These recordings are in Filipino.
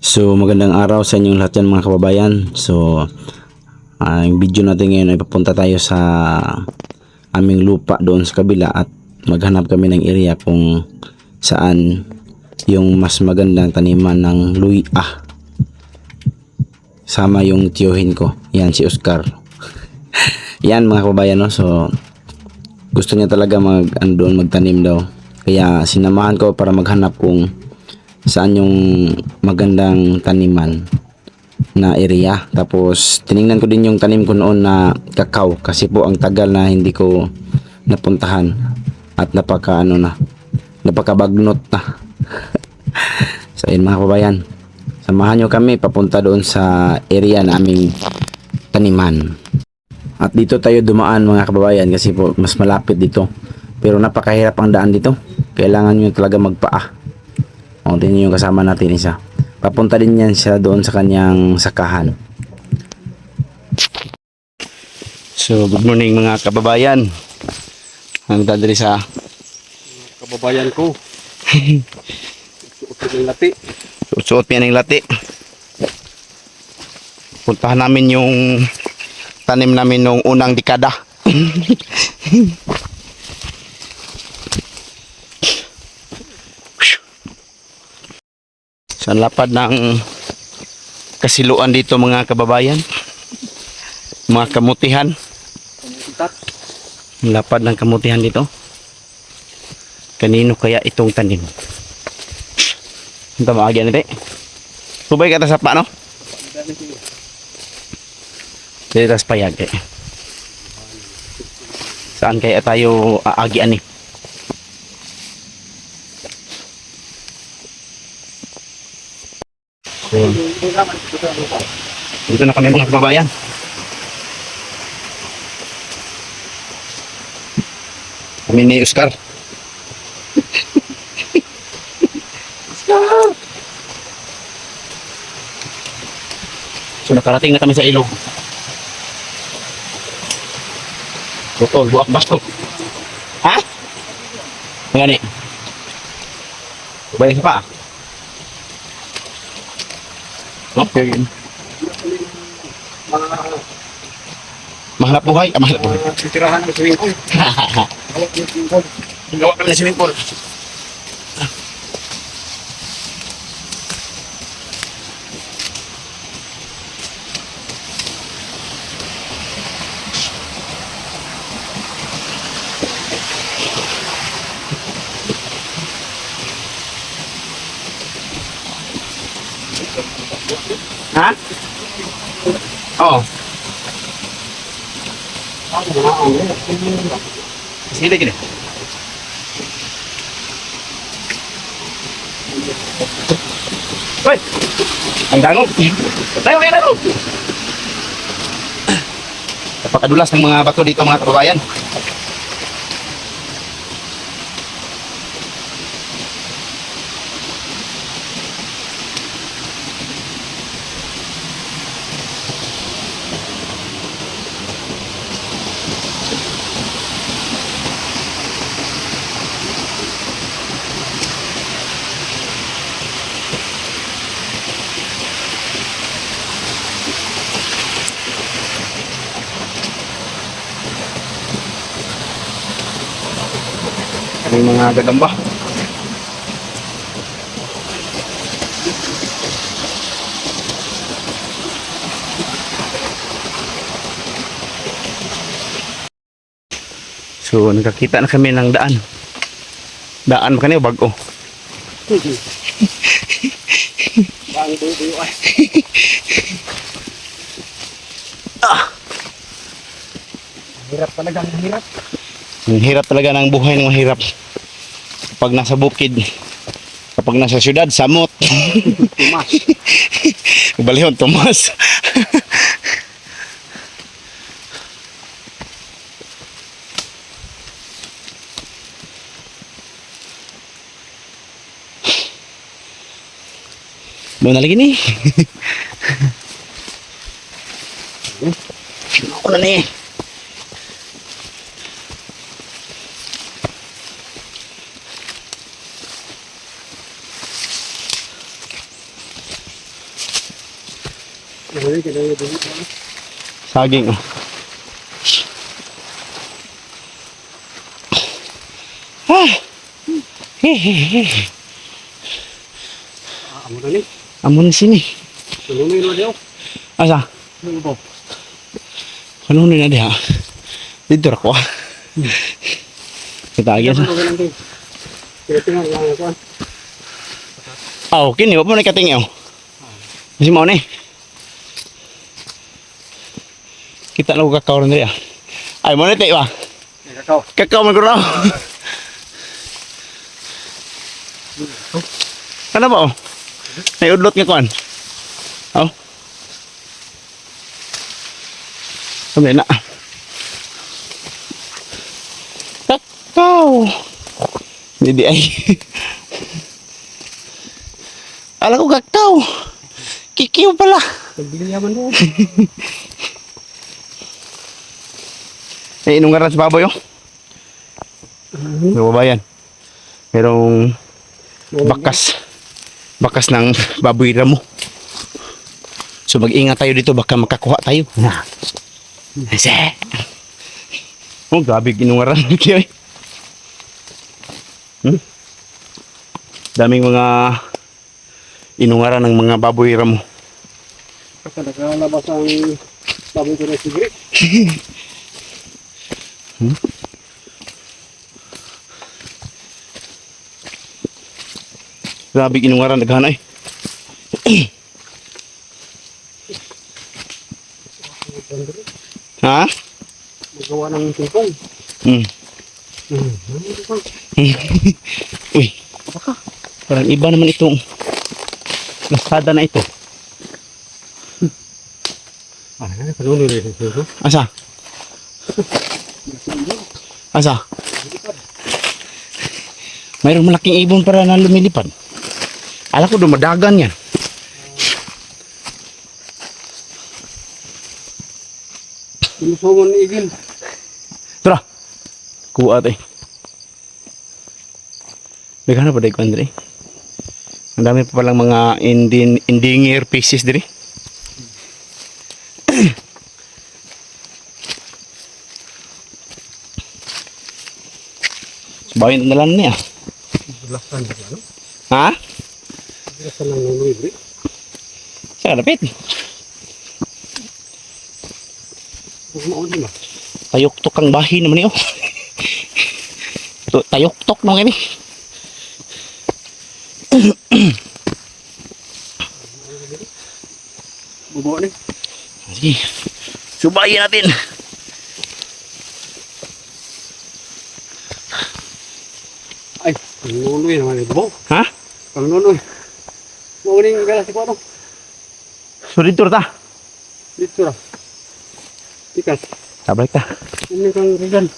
So magandang araw sa inyong lahat yan mga kababayan. So ang video natin ngayon ay papunta tayo sa aming lupa doon sa kabila at maghanap kami ng area kung saan yung mas magandang taniman ng luya. Sama yung tiyuhin ko. Yan si Oscar. Yan mga kababayan no. So gusto niya talaga mag andon magtanim daw. Kaya sinamahan ko para maghanap kung saan yung magandang taniman na area. Tapos tiningnan ko din yung tanim ko noon na kakao kasi po ang tagal na hindi ko napuntahan at napaka ano na napakabagnot na. so yun mga kababayan, samahan nyo kami papunta doon sa area na aming taniman. At dito tayo dumaan mga kababayan kasi po mas malapit dito. Pero napakahirap ang daan dito. Kailangan nyo talaga magpaa. O, tingnan yung kasama natin isa. Papunta din yan siya doon sa kanyang sakahan. So, good morning mga kababayan. Ang dadali sa kababayan ko. Suot ng lati. suot yan ng lati. Puntahan namin yung tanim namin nung unang dekada. sa lapad ng kasiluan dito mga kababayan. Mga kamutihan. Lapad ng kamutihan dito. Kanino kaya itong tanim? Ang tamagyan nito. Subay ka sa pa, no? Dito tas payag eh. Saan kaya tayo aagian eh? Dito na kami mga kababayan. Kami ni Oscar. Oscar! So nakarating na kami sa ilog. Botol, buwak basto. Ha? Nga ni. Balik pa. Okay. Mahalap buhay. Ah, mahalap buhay. Titirahan ng swimming pool. Gawa kami ng swimming pool. Ha? Oo. Sige, gini. Hoy! Ang dangog! Tayo kayo na Napakadulas ng mga bato dito mga kababayan. Mga gagamba. So, nakakita na kami ng daan. Daan ba kanina o bago? Bang buyo ay. Hirap talaga, ang hirap. Ang hirap talaga ng buhay ng mahirap. Kapag nasa bukid, kapag nasa syudad, samot. Tumas. Balihon, Tomas. Doon na lagi ni. Ako na ni. Ay, Saging. oh. Ah. Hehehe. Ah, amo na ni. Amon sini. Tulungan mo daw. Asa? Ano ba? Ano na diha? Dito ra ko. ah. Kita lagi sa. Ano lang din. Kaya tingnan lang ako. ah. Ah, okay ni, wa mo na kating yo. Kasi mo ni. Kita lang ko kakao rin diha. Ay mo na tayo ba? Kakao. Kakao man ko raw. Kana ba oh? May udlot nga kuan. Oh. Kami na. Kakao. Hindi ay. Ala ko kakao. Kikiw pala. Pagbili yaman daw. Eh, inong nga sa baboy oh. May babayan. Merong bakas. Bakas ng baboy ramo. So mag-ingat tayo dito baka makakuha tayo. Na. Kasi. Oh, grabe ginungaran kayo eh. Hmm? Daming mga inungaran ng mga baboy ramo. Kasi nakalabas ang baboy ko na sigri. Grabe ginungaran naghanay. ha? Magawa ng tingkong. Hmm. Hmm. Uy, baka. Parang iba naman itong lasada na ito. Ah, kanuno rin ito. Asa? Asa? Mayroong malaking ibon para na lumilipad. Alam ko dumadagan yan. Sinusungon ni Igil. Tara. Kuha tayo. Naghanap pa tayo ko, Andre. Ang dami pa palang mga indin, endinger pieces dire. Bayan na lang niya. Lakan ba ano? Ha? Lakan ng nuno ibri. Sa kalapit. Mo ulit ba? Tayok-tok ang bahi naman niyo. Tayok-tok nung ini. Bubo ni. Sige. Subayin natin. Ay, ang nuno yun naman ito. Ha? Ang nuno. Mo ni galas ko ano? So dito ta. Dito ra. Tikas. Tabalik ta. Ini kang rigan.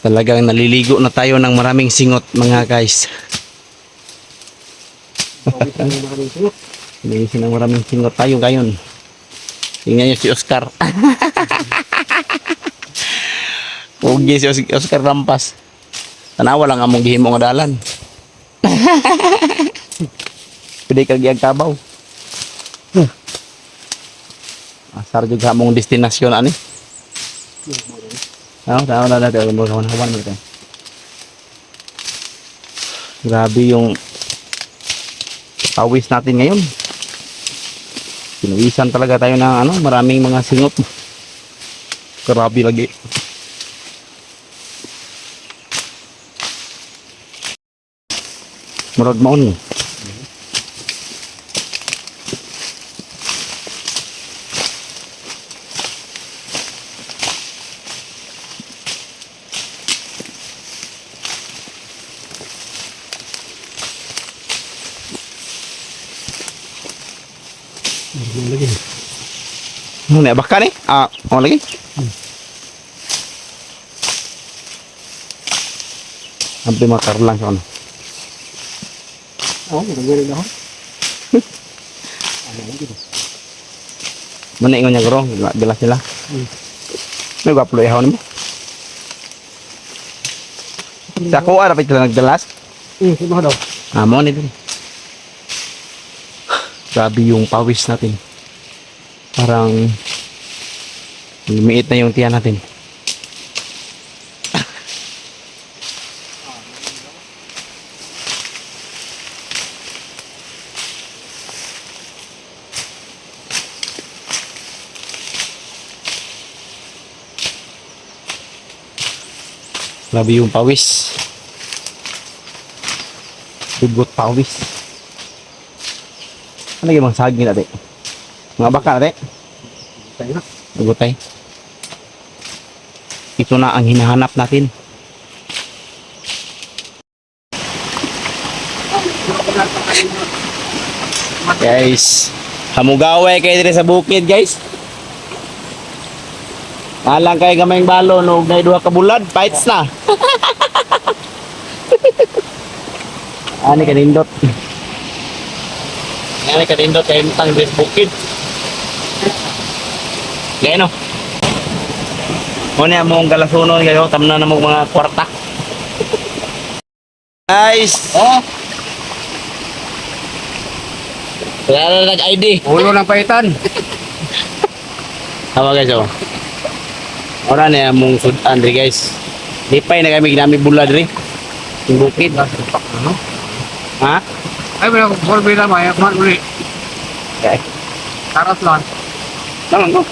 Talagang naliligo na tayo ng maraming singot mga guys. Linisin ng maraming singot tayo ngayon. Tingnan niyo si Oscar. Pugi si Os- Oscar Rampas. Tanawa lang among gihimo nga dalan. Pwede ka giyag kabaw. Asar juga among destinasyon ani. Ano, tama na natin. Mo hawan hawan tayo. Grabe yung pawis natin ngayon. Pinuwisan talaga tayo ng ano, maraming mga singot. Grabe lagi. Murag maon mo. Lagi. Na baka ni? Ah, oh lagi. Ampi makar lang sa ano. Oo, magagawin na ako. Ano lagi ba? Mana ingon niya gro, bila sila. Hmm. May gwapo ihon mo. Sa ko ara pa sila nagdalas. Hmm, sino daw? Amo ni din. Grabe yung pawis natin. Parang lumiit na yung tiyan natin. Grabe yung pawis. Tugot pawis. Ano yung mga saging natin? Mga baka natin? Tayo na. Nagutay. Ito na ang hinahanap natin. Guys, hamugaway kayo dito sa bukid, guys. Alang kay gamayng balo no nay duha ka bulad, fights na. Ani kanindot. Ani kanindot kay tang bukid. Gaya Muna mong galasunon kayo, tamna na mo mga kwarta. Guys! Oh, Wala na nag-ID. ulo ng paitan. Tama guys oh. Ora na mong sudan diri guys. Lipay na kami ginami bula diri. Yung bukid. Ano? Ha? Ay, wala ko. Ball bila, maya. Kuman uli. Okay. Karas lang. Tama ko.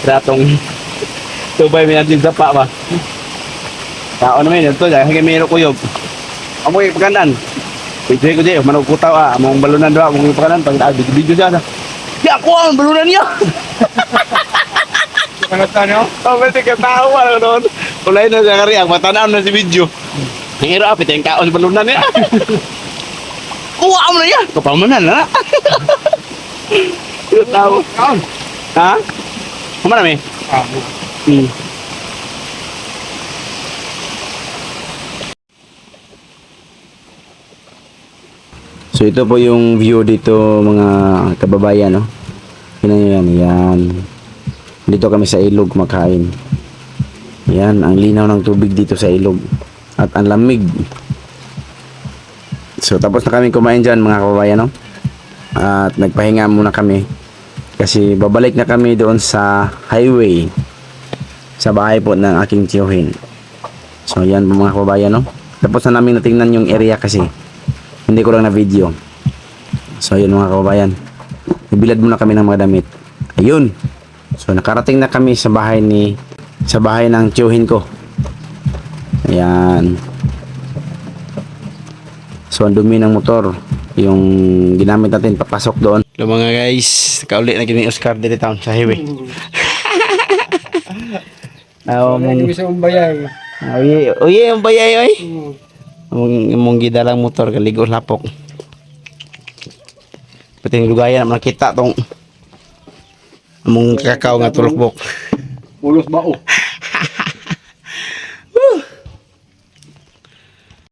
Ratong tubay mi natin sa pa ba. Tao naman ito, dahil kay Miro Kuyog. Amoy pagkandan. Pwede ko diyo, manong kutaw ah, among balunan doa, among pagkandan, pag ah, video siya. Di ako ang balunan niya. Kalat ka niyo? Oh, pwede ka tao pa noon. Kulay na siya kari, ang matanaw na si video. Ang iro apit, yung kaon balunan niya. Kuha mo na yan. Kapamanan na. Ito tao. Ha? Kumana mi? Ah, Hmm. So ito po yung view dito mga kababayan no. Nyo yan, yan. Dito kami sa ilog makain. Yan, ang linaw ng tubig dito sa ilog. At ang lamig. So tapos na kami kumain dyan mga kababayan no. At nagpahinga muna kami. Kasi babalik na kami doon sa highway. Sa bahay po ng aking tiyuhin. So yan mga kababayan no. Tapos na namin natingnan yung area kasi. Hindi ko lang na video. So yun mga kababayan. Ibilad muna kami ng mga damit. Ayun. So nakarating na kami sa bahay ni sa bahay ng tiyuhin ko. Ayan. So ang dumi ng motor. Yung ginamit natin papasok doon. Hello mga guys. Kauli na kini Oscar dito town sa highway. Ah, Wala yung isa umbayay. Oye, oye, ang bayay oy. Hmm. Among among gidalang motor kaligo lapok. Pati yung lugayan na nakita tong among kakao nga tulokbok. Ulos ba? Oh.